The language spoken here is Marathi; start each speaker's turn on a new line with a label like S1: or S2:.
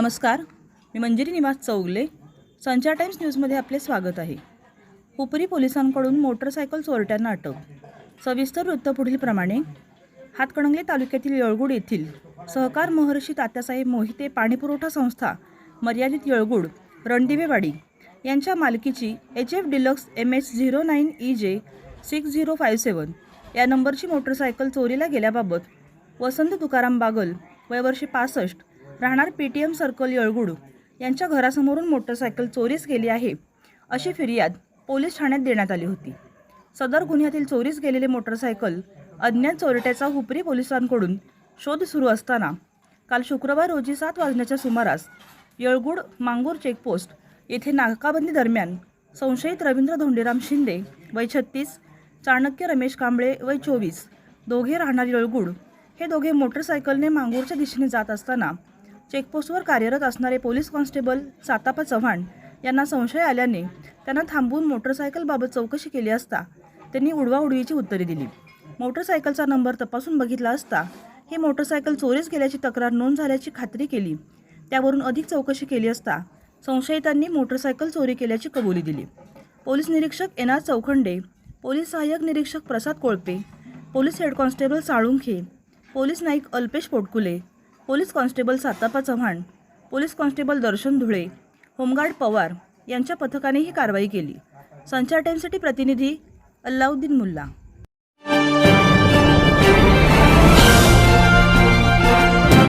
S1: नमस्कार मी मंजिरी निवास चौगले संचार टाइम्स न्यूजमध्ये आपले स्वागत आहे. हुपरी पोलिसांकडून मोटरसायकल चोरट्यांना अटक सविस्तर वृत्त पुढीलप्रमाणे हातकणंगले तालुक्यातील येळगुड येथील सहकार महर्षी तात्यासाहेब मोहिते पाणीपुरवठा संस्था मर्यादित येळगुड रणदिवेवाडी यांच्या मालकीची H F deluxe M H zero nine E J six zero five seven या नंबरची मोटरसायकल चोरीला गेल्याबाबत वसंत तुकाराम बागल वयवर्षी पासष्ट राहणार P T M circle Yelgud. यांच्या घरासमोरून मोटरसायकल चोरीस गेली आहे. अशी फिर्याद पोलीस ठाण्यात देण्यात आली होती. सदर गुन्ह्यातील चोरीस गेलेले मोटरसायकल अज्ञात चोरट्याचा हुपरी पोलिसांकडून शोध सुरू असताना काल शुक्रवार रोजी सात वाजण्याच्या सुमारास येळगुड मांगूर चेकपोस्ट येथे नाकाबंदी दरम्यान संशयित रवींद्र धोंडीराम शिंदे वय छत्तीस चाणक्य रमेश कांबळे वय चोवीस दोघे राहणार येळगुड. हे दोघे मोटरसायकलने मांगूरच्या दिशेने जात असताना चेकपोस्टवर कार्यरत असणारे पोलीस कॉन्स्टेबल सातापा चव्हाण यांना संशय आल्याने त्यांना थांबवून मोटरसायकलबाबत चौकशी केली असता त्यांनी उडवाउडवीची उत्तरे दिली. मोटरसायकलचा नंबर तपासून बघितला असता ही मोटरसायकल चोरीस गेल्याची तक्रार नोंद झाल्याची खात्री केली. त्यावरून अधिक चौकशी केली असता संशयितांनी मोटरसायकल चोरी केल्याची कबुली दिली. पोलीस निरीक्षक एन आर चौखंडे पोलीस सहाय्यक निरीक्षक Prasad Kolpe police head constable Salunkhe police Naik Alpesh Potkule police constable Satappa Chavan police constable Darshan Dhule home guard Pawar यांच्या पथकाने ही कारवाई केली. संचार टाईमसाठी प्रतिनिधी अल्लाउद्दीन मुल्ला.